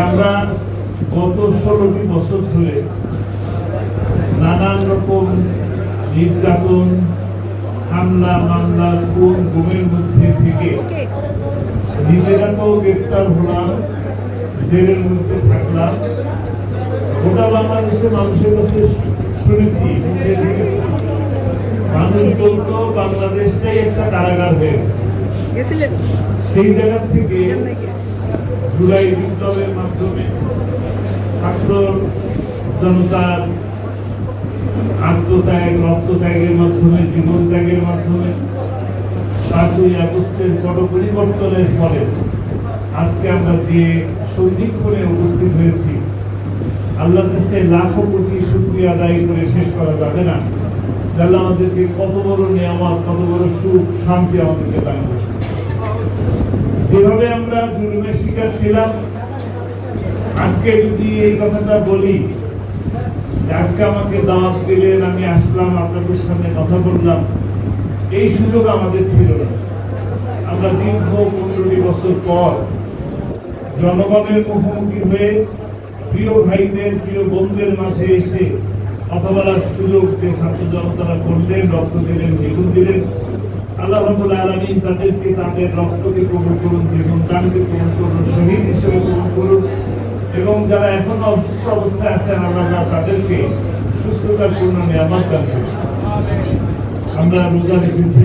আমরা গত ষোলোটি বছর ধরে নানান রকম নির্যাতন হামলা মামলা খুন গুমের মধ্যে থেকে নিজেরা তো গ্রেপ্তার হলাম জেলের মধ্যে থাকলাম গোটা বাংলাদেশের মানুষের কাছে শুনেছি মানুষ বলতো বাংলাদেশটাই একটা কারাগার হয়ে। সেই জায়গা থেকে? জুলাই বিপ্লবের মাধ্যমে ছাত্র জনতার আত্মত্যাগ, রক্তত্যাগের মাধ্যমে জীবন ত্যাগের মাধ্যমে পাঁচই আগস্টের পট পরিবর্তনের ফলে আজকে আমরা যে সন্ধিক্ষণে উপস্থিত হয়েছি, আল্লাহ কাছে লাখো কোটি শুক্রিয়া আদায় করে শেষ করা যাবে না। আল্লাহ আমাদেরকে কত বড় নিয়ামত, কত বড় সুখ, শান্তি আমাদেরকে দান করছে। যেভাবে আমরা জুলুমের শিকার ছিলাম, আজকে যদি এই কথাটা বলি, আজকে আমাকে দাওয়াত দিলেন, আমি আসলাম, আপনাদের সামনে কথা বললাম। এই সুযোগ আমাদের ছিল না। আমরা দীর্ঘ পনেরোটি বছর পর জনগণের মুখোমুখি হয়ে প্রিয় ভাইদের, প্রিয় বন্ধুদের মাঝে এসে কথা বলার সুযোগ যে ছাত্র জনতারা করলেন, রক্ত দিলেন জীবন দিলেন আমরা রোজা রেখেছি।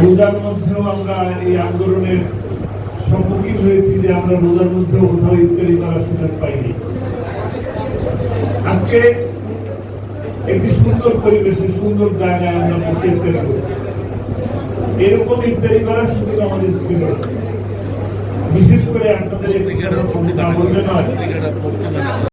রোজার মধ্যেও আমরা এই আন্দোলনের সম্মুখীন হয়েছি যে আমরা রোজার মধ্যেও কোথাও ইত্যাদি করার সুযোগ পাইনি। আজকে একটি সুন্দর পরিবেশে, সুন্দর জায়গায় আমরা করছি। এরকম ইত্যাদি করার সুযোগ আমাদের ছিল বিশেষ করে আপনাদের